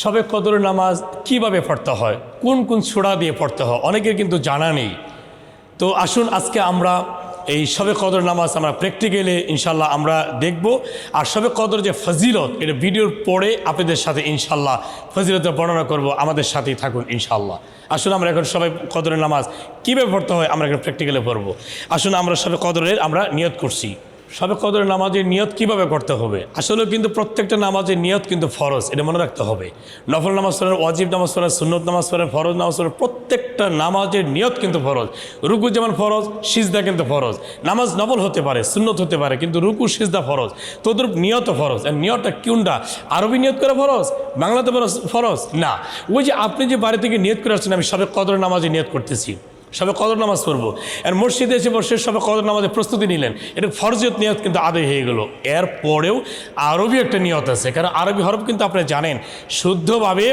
সবে কদর নামাজ কীভাবে পড়তে হয়? কোন কোন ছোড়া দিয়ে পড়তে হয়? অনেকের কিন্তু জানা নেই। তো আসুন আজকে আমরা এই সবে কদর নামাজ আমরা প্র্যাকটিক্যালে ইনশাল্লাহ আমরা দেখব। আর সবে কদর যে ফজিলত, এটা ভিডিওর পরে আপনাদের সাথে ইনশাল্লাহ ফজিলতের বর্ণনা করব। আমাদের সাথেই থাকুন ইনশাল্লাহ আসুন আমরা এখন সবাই কদরের নামাজ কীভাবে পড়তে হয় আমরা এখন প্র্যাকটিক্যালে পড়ব। আসুন আমরা সবে কদরের আমরা নিয়ত করছি। সবে কদরের নামাজের নিয়ত কীভাবে করতে হবে? আসলে কিন্তু প্রত্যেকটা নামাজের নিয়ত কিন্তু ফরজ, এটা মনে রাখতে হবে। নফল নামাজ পড়েন, ওয়াজিব নামাজ পড়েন, সুন্নত নামাজ পড়েন, ফরজ নামাজ পড়েন, প্রত্যেকটা নামাজের নিয়ত কিন্তু ফরজ। রুকু যেমন ফরজ, সিজদা কিন্তু ফরজ। নামাজ নফল হতে পারে, সুন্নত হতে পারে, কিন্তু রুকু, সিজদা ফরজ। তোদের নিয়ত ফরজ। আর নিয়তটা কোনটা? আরবি নিয়ত করে ফরজ? বাংলাতে ফরজ ফরজ? না। ওই যে আপনি যে বাড়ি থেকে নিয়ত করে আসছেন, আমি সবে কদরের নামাজে নিয়ত করতেছি। সবে কদর নামাজ পড়ব। আর মসজিদে এসে বসে সবে কদর নামাজের প্রস্তুতি নিলেন। এটা ফরজিয়ত নিয়ত কিন্তু আদায় হয়ে গেল। এর পরেও আরবি একটা নিয়ত আছে, কারণ আরবি হরফ কিন্তু আপনি জানেন, শুদ্ধভাবে,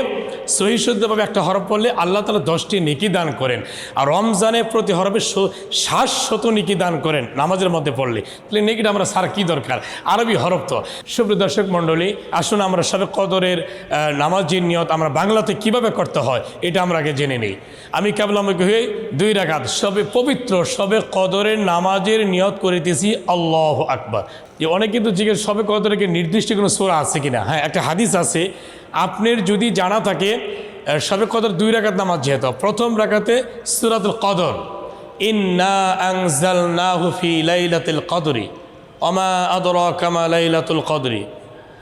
সহি শুদ্ধভাবে একটা হরফ পড়লে আল্লাহ তালা দশটি নিকি দান করেন। আর রমজানের প্রতি হরফে শ্বাস শত নেকি দান করেন নামাজের মধ্যে পড়লে। তাহলে নেকিটা আমরা সার কী দরকার? আরবি হরফ তো। সুপ্রিয় দর্শক মণ্ডলী, আসুন আমরা সবে কদরের নামাজের নিয়ত আমরা বাংলাতে কীভাবে করতে হয়, এটা আমরা আগে জেনে নিই। আমি কেবল আমাকে হয়ে দুই রাকাত, সবে পবিত্র, সবে কদরের নামাজের নিয়ত করিতেছি, আল্লাহ আকবার। অনেকে কিন্তু জিজ্ঞেস, সবে কদরের কি নির্দিষ্ট কোনো সোরা আছে কিনা? হ্যাঁ একটা হাদিস আছে, আপনার যদি জানা থাকে সবে কদর দুই রাকাত নামাজ যেহেতু, প্রথম রাকাতে সুরাতুল কদর, ইন্না আংজালনাহু ফি লাইলাতুল কদরি অমা আদরাকা মা লাইলাতুল কদরি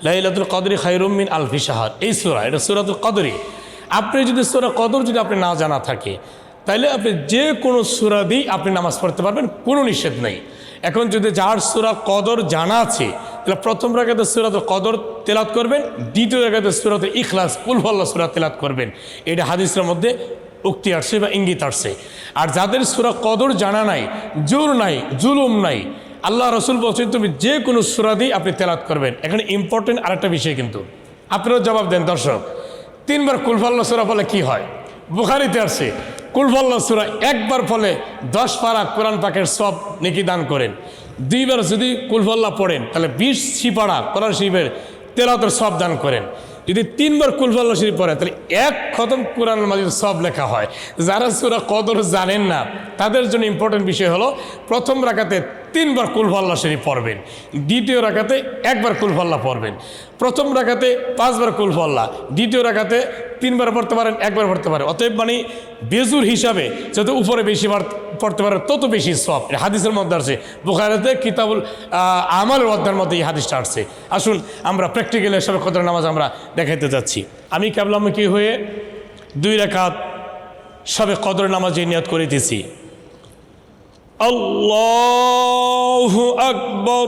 লাইলাতুল কদরি খায়রুম মিন আলফি শাহার। এই সূরা, এটা সূরাতুল কদরি। আপনি যদি সূরা কদর যদি আপনি না জানা থাকে তাহলে আপনি যে কোনো সুরা দিয়েই আপনি নামাজ পড়তে পারবেন, কোনো নিষেধ নেই। এখন যদি যার সুরা কদর জানা আছে, তাহলে প্রথম রাখাতে সুরাতে কদর তেলাত করবেন, দ্বিতীয় রাখাতে সুরাতে ইখলাস কুলফল্লা সুরা তেলাত করবেন। এটা হাদিসের মধ্যে উক্তি আসছে বা ইঙ্গিত আসছে। আর যাদের সুরা কদর জানা নাই, জোর নাই, জুলুম নাই, আল্লাহ রসুল বলছেন, তুমি যে কোনো সুরা দিয়ে আপনি তেলাত করবেন। এখানে ইম্পর্টেন্ট আরেকটা বিষয় কিন্তু। আপনারাও জবাব দেন, দর্শক। তিনবার কুলফাল্লা সুরা বলে কি হয়? বুখারিতে আসছে কুলফাল্লা সুরা একবার ফলে দশ পারা কোরআন পাকের সব নেকি দান করেন। দুইবার যদি কুলফল্লা পড়েন, তাহলে বিশ শিপাড়া কোরআন শিবের তেলাতের সব দান করেন। যদি তিনবার কুলফাল্লা শরীফ পড়ে, তাহলে এক খতম কোরআন মাজিদ সব লেখা হয়। যারা সুরা কদর জানেন না, তাদের জন্য ইম্পর্টেন্ট বিষয় হলো, প্রথম রাখাতে তিনবার কুলফাল্লা শরীফ পড়বেন। দ্বিতীয় রাখাতে একবার কুলফাল্লা পড়বেন। প্রথম রাখাতে পাঁচবার কুলফাল্লা দ্বিতীয় রাখাতে তিনবার পড়তে পারেন, একবার পড়তে পারেন। অতএব মানে বেজুর হিসাবে, যত উপরে বেশি বার পড়তে পারে তত বেশি সব হাদিসের মধ্যে আসছে বুখারাতে কিতাবুল আমার অধ্যায়ের মধ্যে এই হাদিসটা আসছে। আসুন, আমরা প্র্যাকটিক্যালি হিসাবে কত নামাজ আমরা দেখাইতে যাচ্ছি। আমি কি হয়ে দুই রেখাত সবে কদর নামাজে নিয়ত করিতেছি। আল্লাহ আকবর।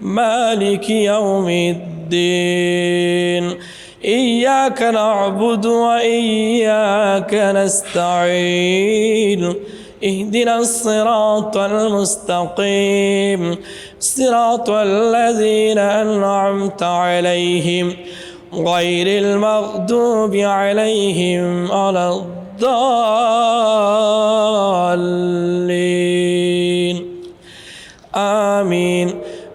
مالك يوم الدين. إياك نعبد وإياك نستعين. اهدنا الصراط المستقيم. صراط الذين أنعمت عليهم غير المغضوب عليهم ولا الضالين.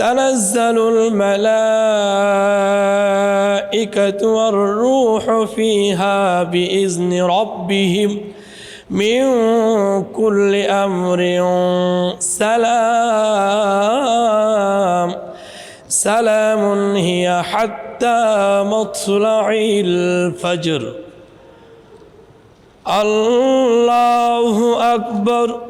تنزل الملائكة والروح فيها بإذن ربهم من كل أمر سلام. سلام هي حتى مطلع الفجر. الله أكبر.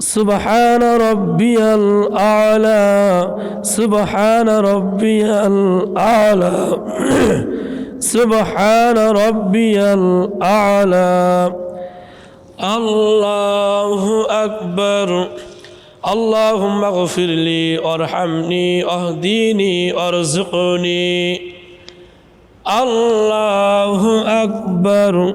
سبحان ربي الأعلى سبحان ربي الأعلى سبحان ربي الأعلى الله أكبر اللهم اغفر لي وارحمني اهديني وارزقني الله أكبر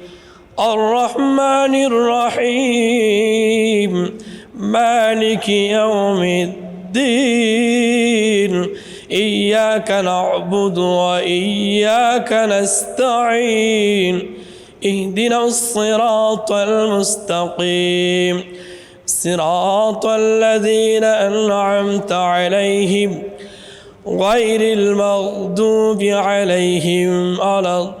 الرحمن الرحيم مالك يوم الدين إياك نعبد وإياك نستعين اهدنا الصراط المستقيم صراط الذين أنعمت عليهم غير المغضوب عليهم ولا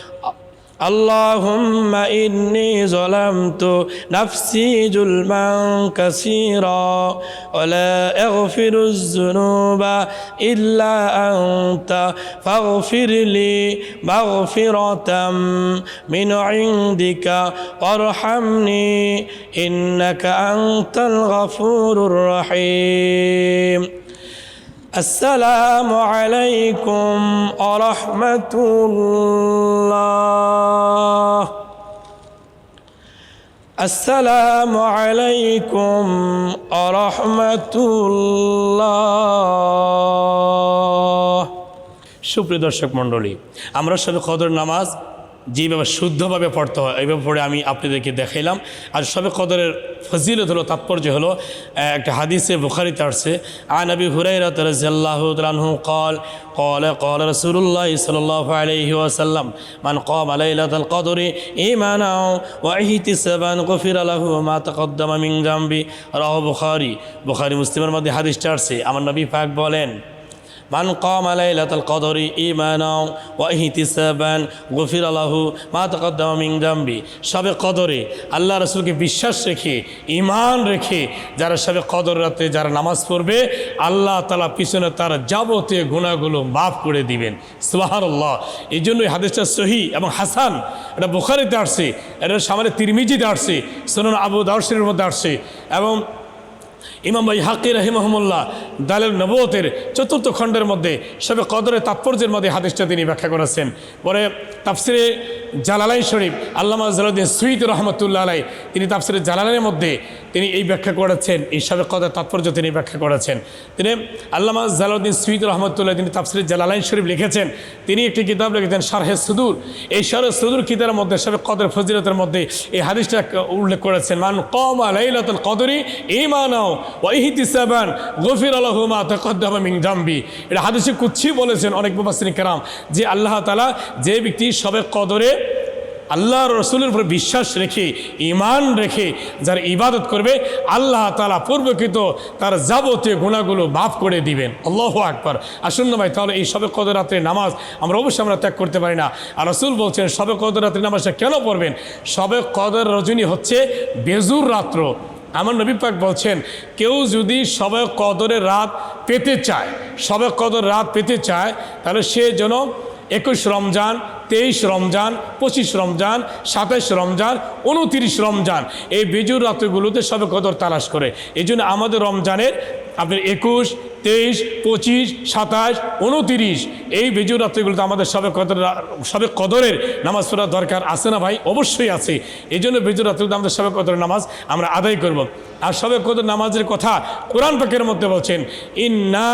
اللهم إني ظلمت نفسي ظلما كثيرا ولا أغفر الذنوب إلا أنت فاغفر لي مغفرة من عندك وارحمني إنك أنت الغفور الرحيم আসসালামু আলাইকুম আরহামতুল্লাহ। আসসালামু আলাইকুম আরহামতুল্লাহ। সুপ্রিয় দর্শক মণ্ডলী আমরা সবে খদর নামাজ যেভাবে শুদ্ধভাবে পড়তে হয় এইভাবে পড়ে আমি আপনাদেরকে দেখাইলাম আর সবে কদরের ফজিলত হলো তাৎপর্য হলো আহ, একটা হাদিসে বুখারিতে আসছে আনবি হুরাইরাত রাদিয়াল্লাহু তাআলাহু قال قال قال رسول الله صلى الله عليه وسلم من قام ليلة القدر إيمانا واحتسابا غفر له ما تقدم من ذنبه রাহ বুখারী বুখারী মুসলিমের মধ্যে হাদিসটা আসছে আমার নবী পাক বলেন কম লাইলাতুল কদরি ঈমানাও ওয়া ইহতিসাবান গফির আলাহু মা তাকদ্দামা মিন যামবি সবে কদরে আল্লাহ রাসূলকে বিশ্বাস রেখে, ঈমান রেখে যারা সবে কদর রাতে যারা নামাজ পড়বে, আল্লাহ তাআলা পিছনে তার যাবতীয় গুনাহগুলো মাফ করে দিবেন। সুবহানাল্লাহ। এই জন্যই হাদিসটা সহি এবং হাসান। এটা বুখারীতে আসছে, এটা সামনে তিরমিজিতে আসছে, সুনান আবু দাউসের মধ্যে আসছে এবং ইমাম ভাই হাকি রাহিমহমুল্লাহ দালের নবতের চতুর্থ খণ্ডের মধ্যে সবে কদরের তাৎপর্যের মধ্যে হাদিসটা তিনি ব্যাখ্যা করেছেন। পরে তাফসিরে জালালাই শরীফ আল্লামা জালাউদ্দিন সুইদ রহমতুল্লাহ আলাই তিনি তাফসিরে জালালাইয়ের মধ্যে তিনি এই ব্যাখ্যা করেছেন, এই সবে কদরের তাৎপর্য তিনি ব্যাখ্যা করেছেন। তিনি আল্লামা জালাউদ্দিন সুইদ রহমতুল্লাহ তিনি তাফসিরে জালালাইন শরীফ লিখেছেন, তিনি একটি কিতাব লিখেছেন শারহে সুদূর। এই শারহে সুদূর কিতাবের মধ্যে সবে কদর ফজিলতের মধ্যে এই হাদিসটা উল্লেখ করেছেন, মান কম আলাইলাতুল কদরি ইমানাও ওয়াইহিতিসাবান গফির আলাহু মা তাকদ্দামা মিন জামবি। এটা হাদিসে কুচ্ছি বলেছেন অনেক মুফাসসিরিন কেরাম যে আল্লাহ তাআলা যে ব্যক্তি সবে কদরে আল্লাহ রসুলের উপর বিশ্বাস রেখে ইমান রেখে যার ইবাদত করবে, আল্লাহ তালা পূর্বকৃত তার যাবতীয় গুণাগুলো মাফ করে দিবেন। আল্লাহ আকবার। আসুন ভাই, তাহলে এই সবে কদর রাত্রে নামাজ আমরা অবশ্যই আমরা ত্যাগ করতে পারি না। আর রসুল বলছেন, সবে কদর রাত্রে নামাজটা কেন পড়বেন? সবে কদর রজনী হচ্ছে বেজুর রাত্র। আমার নবী পাক বলছেন, কেউ যদি সবে কদরের রাত পেতে চায়, সবে কদর রাত পেতে চায়, তাহলে সে যেন একুশ রমজান, তেইশ রমজান, পঁচিশ রমজান সাতাইশ রমজান, উনতিরিশ রমজান, এই বেজুর রাত্রিগুলোতে সবে কদর তালাশ করে। এই আমাদের রমজানের আপনার একুশ, তেইশ, পঁচিশ, সাতাশ, উনতিরিশ। এই বেজুর রাত্রিগুলোতে আমাদের সবে কদর সবে কদরের নামাজ পড়ার দরকার আছে না ভাই? অবশ্যই আছে। এই জন্য বেজুর রাত্রিগুলোতে আমাদের সবে কদরের নামাজ আমরা আদায় করব। আর সবে কদর নামাজের কথা কোরআন পাকের মধ্যে বলছেন, ইন্না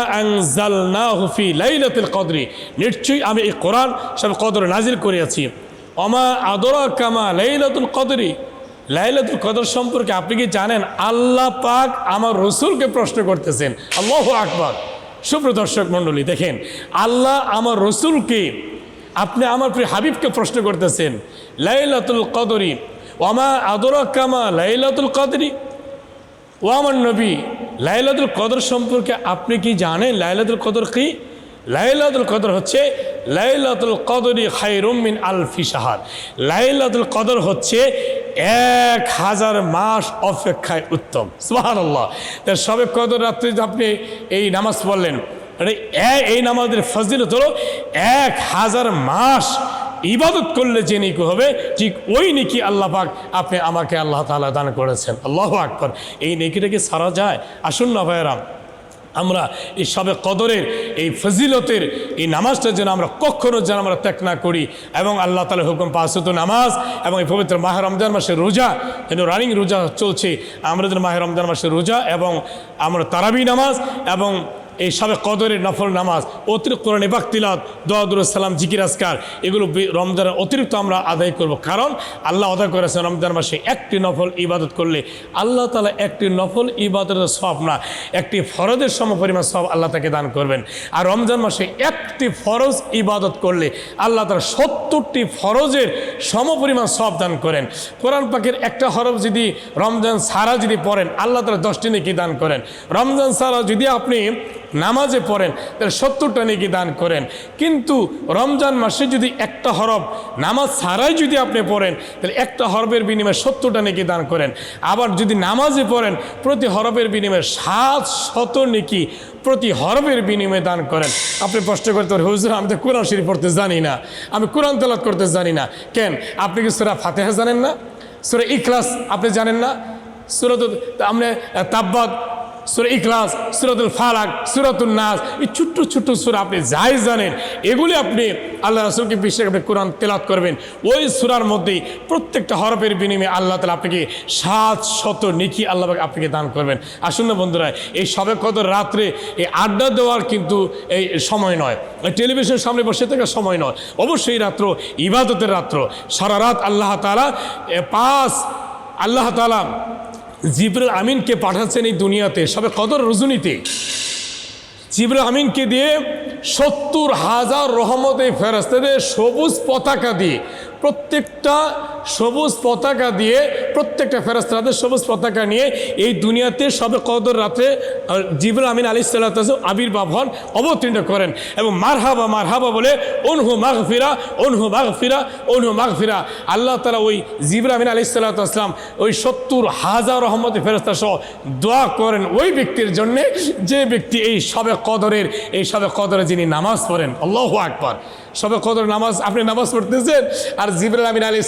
হুফি লাইলাতুল কদরি। নিশ্চয়ই আমি এই কোরআন সবে কদর নাজিল করিয়াছি অমা আদরা কামা লাইলাতুল কদরি? লাইলাতুল কদর সম্পর্কে আপনি কি জানেন? আল্লাহ পাক আমার রসুলকে প্রশ্ন করতেছেন। আল্লাহ আকবর। সুপ্রদর্শক মণ্ডলী, দেখেন, আল্লাহ আমার রসুলকে, আপনি আমার প্রিয় হাবিবকে প্রশ্ন করতেছেন, লাইলাতুল কদরি ওমা আদরা কামা লাইলাতুল কদরি ও আমার নবী, লাইলাতুল কদর সম্পর্কে আপনি কি জানেন? লাইলাতুল কদর কি? লাইলাতুল কদর হচ্ছে লাইলাতুল কদরি খায়রুম মিন আলফি সাহার লাইলাতুল কদর হচ্ছে এক হাজার মাস অপেক্ষায় উত্তম। সুবহানাল্লাহ। তার সবে কদর রাত্রে আপনি এই নামাজ পড়লেন মানে এই নামাজের ফজিলত হলো এক হাজার মাস ইবাদত করলে যে নিকু হবে, ঠিক ওই নিকি আল্লাহ পাক আপনি আমাকে আল্লাহ তাআলা দান করেছেন। আল্লাহ আকবর। এই নেকিটা কি সারা যায়? আসুন না ভাইরাম আমরা এই সবে কদরের এই ফজিলতের এই নামাজটা যেন আমরা কখনো যেন আমরা ত্যাগ না করি এবং আল্লাহ তালা হুকুম পাশত নামাজ এবং এই পবিত্র মাহের রমজান মাসের রোজা যেন রানিং রোজা চলছে, আমরা যেন মাহের রমজান মাসের রোজা এবং আমরা তারাবি নামাজ এবং এই সবে কদরের নফল নামাজ, অতিরিক্ত কোরআনে বাক্তিলাত দোয়াদুর সালাম, জিকির আসকার এগুলো রমজানের অতিরিক্ত আমরা আদায় করব। কারণ আল্লাহ আদায় করেছেন রমজান মাসে একটি নফল ইবাদত করলে আল্লাহ তালা একটি নফল ইবাদতের সব না, একটি ফরজের সমপরিমাণ সব আল্লাহ তাকে দান করবেন। আর রমজান মাসে একটি ফরজ ইবাদত করলে আল্লাহ তালা সত্তরটি ফরজের সমপরিমাণ সব দান করেন। কোরআন পাকের একটা হরফ যদি রমজান সারা যদি পড়েন, আল্লাহ তালা দশটি নেকি দান করেন। রমজান সারা যদি আপনি নামাজে পড়েন, তাহলে সত্তরটা নেকি দান করেন। কিন্তু রমজান মাসে যদি একটা হরফ নামাজ ছাড়াই যদি আপনি পড়েন, তাহলে একটা হরফের বিনিময়ে সত্তরটা নেকি দান করেন। আবার যদি নামাজে পড়েন, প্রতি হরফের বিনিময়ে সাত শত নেকি প্রতি হরফের বিনিময়ে দান করেন। আপনি প্রশ্ন করতে পারেন, হুজুর, আমি তো কোরআন শরীফ পড়তে জানি না। আমি কোরআন তেলাত করতে জানি না। কেন? আপনি কি সুরা ফাতেহা জানেন না? সুরা ইখলাস আপনি জানেন না? সুরত আপনি তাব্বাদ সুরা ইখলাস, সুরাতুল ফালাক সুরাতুল নাস, এই ছোট্ট ছোট্ট সুরা আপনি যাই জানেন, এগুলি আপনি আল্লাহ রসুলকে বিশ্বাস কোরআন তেলাত করবেন। ওই সুরার মধ্যেই প্রত্যেকটা হরফের বিনিময়ে আল্লাহ তালা আপনাকে সাত শত নিকি আল্লাহ আপনাকে দান করবেন। আসুন না বন্ধুরা, এই সবে কত রাত্রে এই আড্ডা দেওয়ার কিন্তু এই সময় নয় টেলিভিশনের সামনে বসে থাকার সময় নয়, অবশ্যই রাত্র, ইবাদতের রাত্র। সারা রাত আল্লাহ তালা পাঁচ আল্লাহ তালা জিবরুল আমিনকে পাঠাচ্ছেন এই দুনিয়াতে। সবে কদর রজনীতে। জিবরুল আমিনকে দিয়ে সত্তর হাজার রহমতে ফেরাস্তাদের সবুজ পতাকা দিয়ে প্রত্যেকটা সবুজ পতাকা দিয়ে প্রত্যেকটা ফেরাস্তাদের সবুজ পতাকা নিয়ে এই দুনিয়াতে সবে কদর রাতে জিবুল আমিন আলী সাল্লাহ আবির্ভাব হন, অবতীর্ণ করেন এবং মারহাবা মারহাবা বলে অনহু মাঘ ফিরা অনহু মাঘ ফিরা অনহু মাঘ ফিরা আল্লাহ তালা ওই জিবুল আমিন আলী সাল্লাহাম ওই সত্তর হাজার রহমতে ফেরস্তা সহ দোয়া করেন ওই ব্যক্তির জন্যে যে ব্যক্তি এই সবে কদরের, এই সবে কদরে যিনি নামাজ পড়েন। আল্লাহ আকবর। সবে কদর নামাজ, আপনি নামাজ পড়তেছেন, আর জিবরাল আমিন আলী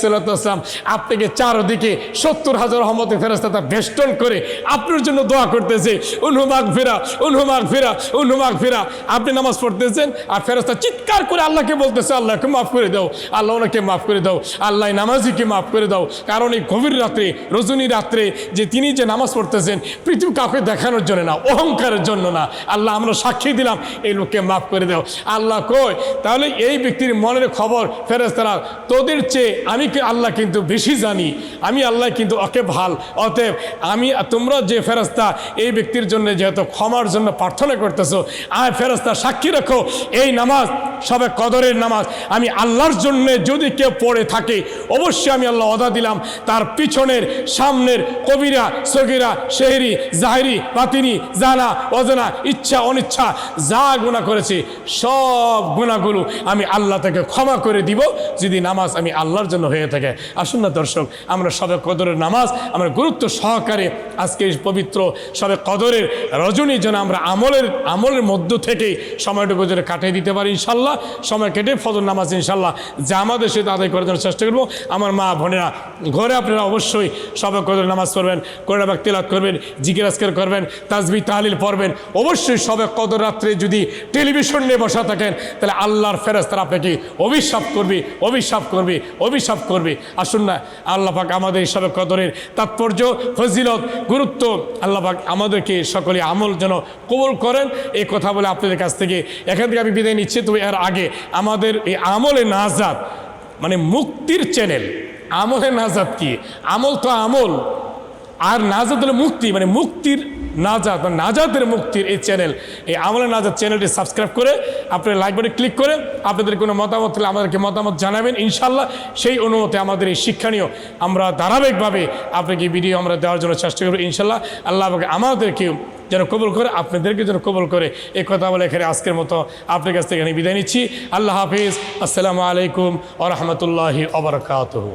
সাল্লাম আপনাকে চারদিকে সত্তর হাজার রহমতে ফেরস্তা তা বেষ্টন করে আপনার জন্য দোয়া করতেছে উনহুমাগ ফেরা উনহুমাগ ফেরা উনহুমাগ ফেরা। আপনি নামাজ পড়তেছেন আর ফেরস্তা চিৎকার করে আল্লাহকে বলতেছে, আল্লাহকে মাফ করে দাও, আল্লাহ ওনাকে মাফ করে দাও, আল্লাহ নামাজিকে মাফ করে দাও। কারণ এই গভীর রাত্রে, রজনী রাত্রে যে তিনি যে নামাজ পড়তেছেন, পৃথিবী কাউকে দেখানোর জন্য না, অহংকারের জন্য না। আল্লাহ, আমরা সাক্ষী দিলাম, এই লোককে মাফ করে দাও। আল্লাহ কই তাহলে এই ব্যক্তির মনের খবর ফেরেস্তারা তোদের চেয়ে আমি কি আল্লাহ কিন্তু বেশি জানি। আমি আল্লাহ কিন্তু অকে ভালো। অতএব আমি তোমরা যে ফেরস্তা এই ব্যক্তির জন্য যেহেতু ক্ষমার জন্য প্রার্থনা করতেছো, আয় ফেরস্তা সাক্ষী রাখো। এই নামাজ সবে কদরের নামাজ। আমি আল্লাহর জন্য যদি কেউ পড়ে থাকে, অবশ্যই আমি আল্লাহ অদা দিলাম, তার পিছনের সামনের কবিরা, সগিরা শেহরি জাহেরি, বাতিনি জানা অজানা, ইচ্ছা, অনিচ্ছা, যা গুণা করেছে, সব গুণাগুলো আমি আল্লাহ থেকে ক্ষমা করে দিব। যদি নামাজ আমি আল্লাহর জন্য হয়ে থাকে আসুন না দর্শক, আমরা সবে কদরের নামাজ, আমরা গুরুত্ব সহকারে আজকে পবিত্র সবে কদরের রজনী যেন আমরা আমলের আমলের মধ্য থেকেই সময়টুকু যেন কাটিয়ে দিতে পারি ইনশাল্লাহ, সময় কেটে ফজর নামাজ ইনশাল্লাহ যা আমাদের সেটা আদায় করার জন্য চেষ্টা করব। আমার মা, বোনেরা, ঘরে আপনারা অবশ্যই সবে কদর নামাজ পড়বেন, কোরআন তেলাত করবেন জিকিরাজকার করবেন, তাজবি, তাহলিল পড়বেন। অবশ্যই সবে কদর রাত্রে যদি টেলিভিশন নিয়ে বসা থাকেন, তাহলে আল্লাহর ফেরাজ তারা আপনাকে অভিশাপ করবে অভিশাপ করবে অভিশাপ করবে। আসুন না, আল্লাহ পাক আমাদের সবে কদরের তাৎপর্য, ফজিলত, গুরুত্ব, আল্লাহ পাক আমাদেরকে সকলে আমল যেন কবল করেন। এই কথা বলে আপনাদের কাছ থেকে এখান থেকে আমি বিদায় নিচ্ছি। তবে এর আগে আমাদের এই আমলে নাজাদ মানে মুক্তির চ্যানেল আমলে নাজাদ কি? আমল তো আমল, আর নাজাদ হলো মুক্তি মানে মুক্তির নাজাদ মানে নাজাদের মুক্তির এই চ্যানেল এই আমলে নাজাদ চ্যানেলটি সাবস্ক্রাইব করে, আপনার লাইক বাটনে ক্লিক করে, আপনাদের কোনো মতামত হলে আমাদেরকে মতামত জানাবেন ইনশাল্লাহ সেই অনুমতি আমাদের এই শিক্ষণীয়, আমরা ধারাবাহিকভাবে আপনাকে ভিডিও আমরা দেওয়ার জন্য চেষ্টা করব ইনশাল্লাহ আল্লাহ আমাকে আমাদেরকেও যেন কবল করে, আপনাদেরকে যেন কবল করে। এই কথা বলে এখানে আজকের মতো আপনার কাছ থেকে বিদায় নিচ্ছি। আল্লাহ হাফিজ। আসসালামু আলাইকুম আ রহমতুল্লাহি আবরকাতহ